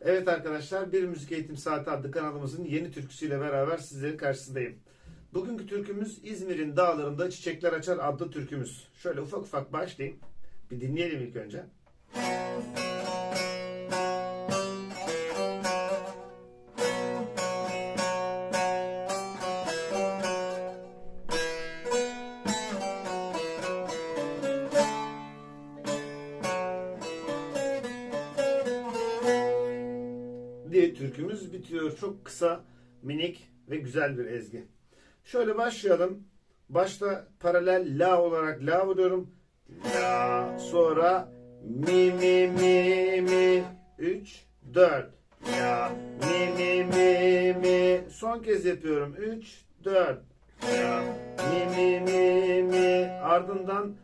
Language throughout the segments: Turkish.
Evet arkadaşlar Bir Müzik Eğitim Saati adlı kanalımızın yeni türküsüyle beraber sizlerin karşısındayım. Bugünkü türkümüz İzmir'in dağlarında çiçekler açar adlı türkümüz. Şöyle ufak ufak başlayayım. Bir dinleyelim ilk önce. diye türkümüz bitiyor. Çok kısa, minik ve güzel bir ezgi. Şöyle başlayalım. Başta paralel la olarak la vuruyorum. La sonra mi mi mi mi 3 4 la mi mi mi mi son kez yapıyorum 3 4 la mi mi mi mi ardından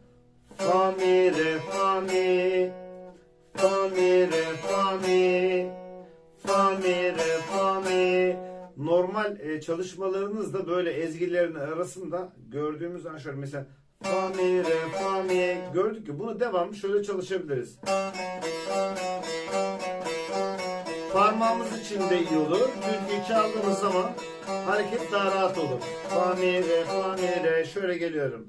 fa mi re fa mi fa mi re fa mi normal e, çalışmalarınızda böyle ezgilerin arasında gördüğümüz an şöyle mesela fa mi re fa mi gördük ki bunu devamlı şöyle çalışabiliriz. Parmağımız için de iyi olur. Türküyü çaldığımız zaman hareket daha rahat olur. Fa mi re fa mi re şöyle geliyorum.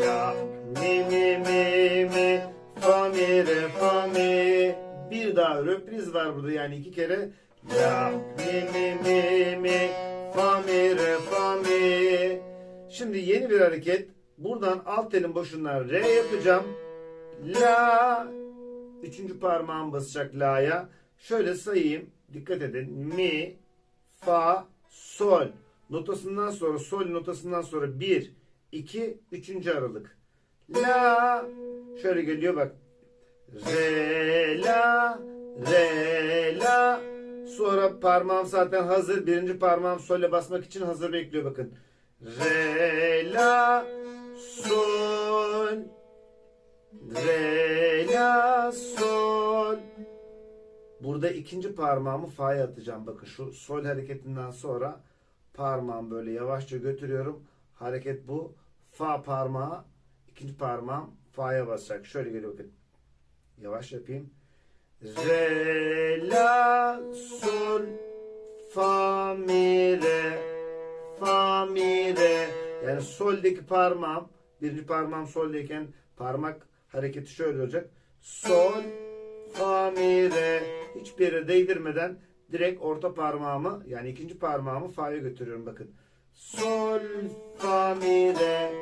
La mi mi mi mi fa mi re fa mi bir daha röpriz var burada yani iki kere La mi mi mi mi fa mi re fa mi Şimdi yeni bir hareket. Buradan alt telin boşundan re yapacağım. La Üçüncü parmağım basacak la'ya. Şöyle sayayım. Dikkat edin. Mi, fa, sol. Notasından sonra sol notasından sonra 1, 2, 3. aralık. La. Şöyle geliyor bak. Re, la, re. Sonra parmağım zaten hazır. Birinci parmağım sole basmak için hazır bekliyor bakın. Re, la, sol. Re, la, sol. Burada ikinci parmağımı fa'ya atacağım. Bakın şu sol hareketinden sonra parmağımı böyle yavaşça götürüyorum. Hareket bu. Fa parmağı, ikinci parmağım fa'ya basacak. Şöyle geliyor bakın. Yavaş yapayım. Re, la, sol, fa, mi, re, fa, mi, re. Yani soldeki parmağım, birinci parmağım soldeyken parmak hareketi şöyle olacak. Sol, fa, mi, re. Hiçbir yere değdirmeden direkt orta parmağımı yani ikinci parmağımı fa'ya götürüyorum bakın. Sol, fa, mi, re.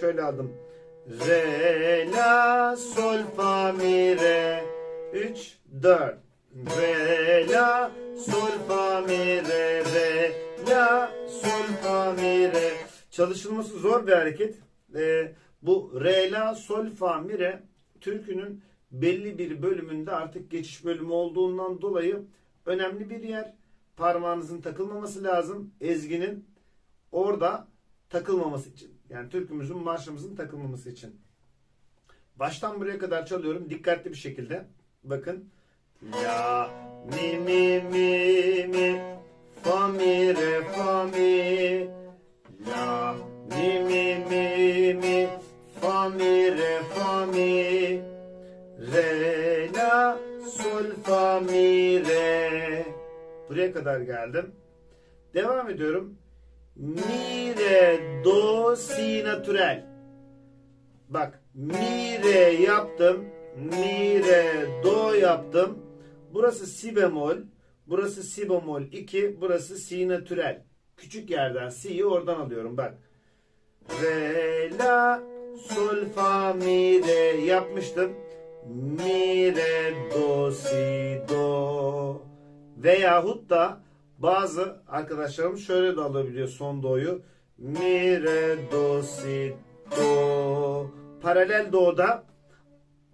Şöyle aldım. Re, la, sol, fa, mi, re. 3, 4. Re, la, sol, fa, mi, re, re, la, sol, fa, mi, re. Çalışılması zor bir hareket. Ee, bu re, la, sol, fa, mi, re türkünün belli bir bölümünde artık geçiş bölümü olduğundan dolayı önemli bir yer. Parmağınızın takılmaması lazım. Ezginin orada takılmaması için. Yani türkümüzün, marşımızın takılmaması için. Baştan buraya kadar çalıyorum dikkatli bir şekilde. Bakın. La mi mi mi mi fa mi re fa mi la mi mi mi mi fa mi re fa mi re la sol fa mi re buraya kadar geldim. Devam ediyorum. Mi re do si natürel. Bak mi re yaptım. Mi re do yaptım. Burası si bemol. Burası si bemol 2. Burası si natürel. Küçük yerden si'yi oradan alıyorum bak. Re la sol fa mi re yapmıştım. Mi re do si do. Veyahut da bazı arkadaşlarım şöyle de alabiliyor son do'yu. Mi re do si do. Paralel do'da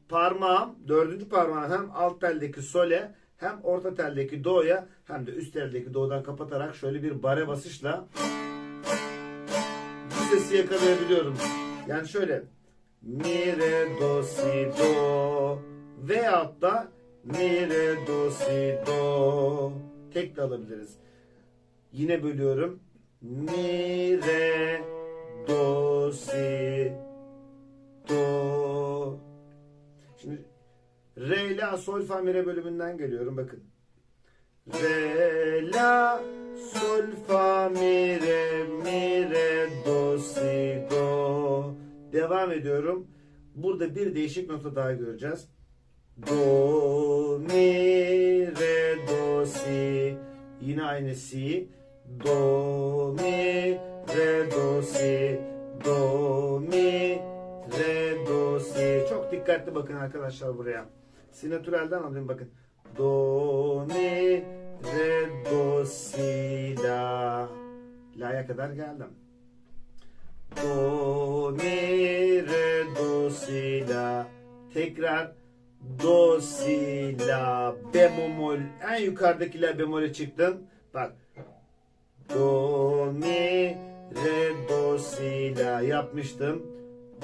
parmağım dördüncü parmağım hem alt teldeki sole hem orta teldeki do'ya hem de üst teldeki do'dan kapatarak şöyle bir bare basışla bu sesi yakalayabiliyorum. Yani şöyle mi re do si do veyahut da mi re do si do tek de alabiliriz. Yine bölüyorum. Mi re do si re ile sol fa mi re bölümünden geliyorum bakın. re la sol fa mi re mi re do si do devam ediyorum. Burada bir değişik nota daha göreceğiz. Do mi re do si. Yine aynı si. Do mi re do si. Do mi re do si. Çok dikkatli bakın arkadaşlar buraya si natürelden alayım bakın. Do mi re do si la. La'ya kadar geldim. Do mi re do si la. Tekrar do si la. Bemol en yukarıdaki la bemole çıktın bak. Do mi re do si la yapmıştım.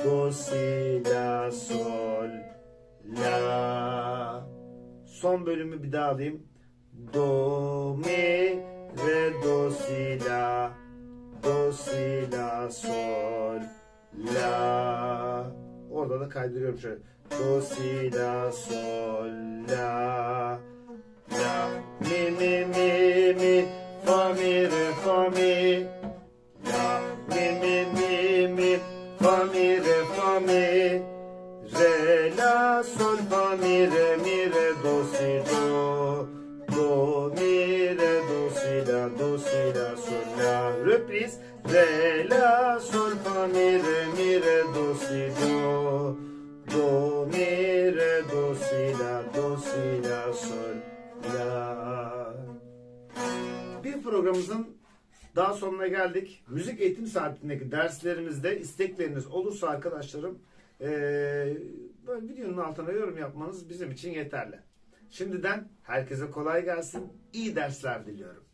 Do si la sol la son bölümü bir daha alayım. Do mi re do si la. Do si la sol la. Orada da kaydırıyorum şöyle. Do si la sol la. La mi mi mi mi fa mi re fa mi. La mi mi mi mi fa mi re fa mi re la sol fa mi re mi re do si do do mi re do si la do si la sol la reprise re la sol fa mi re mi re do si do do mi re do si la do si la sol la bir programımızın daha sonuna geldik. Müzik eğitim saatindeki derslerimizde istekleriniz olursa arkadaşlarım eee, böyle videonun altına yorum yapmanız bizim için yeterli. Şimdiden herkese kolay gelsin. iyi dersler diliyorum.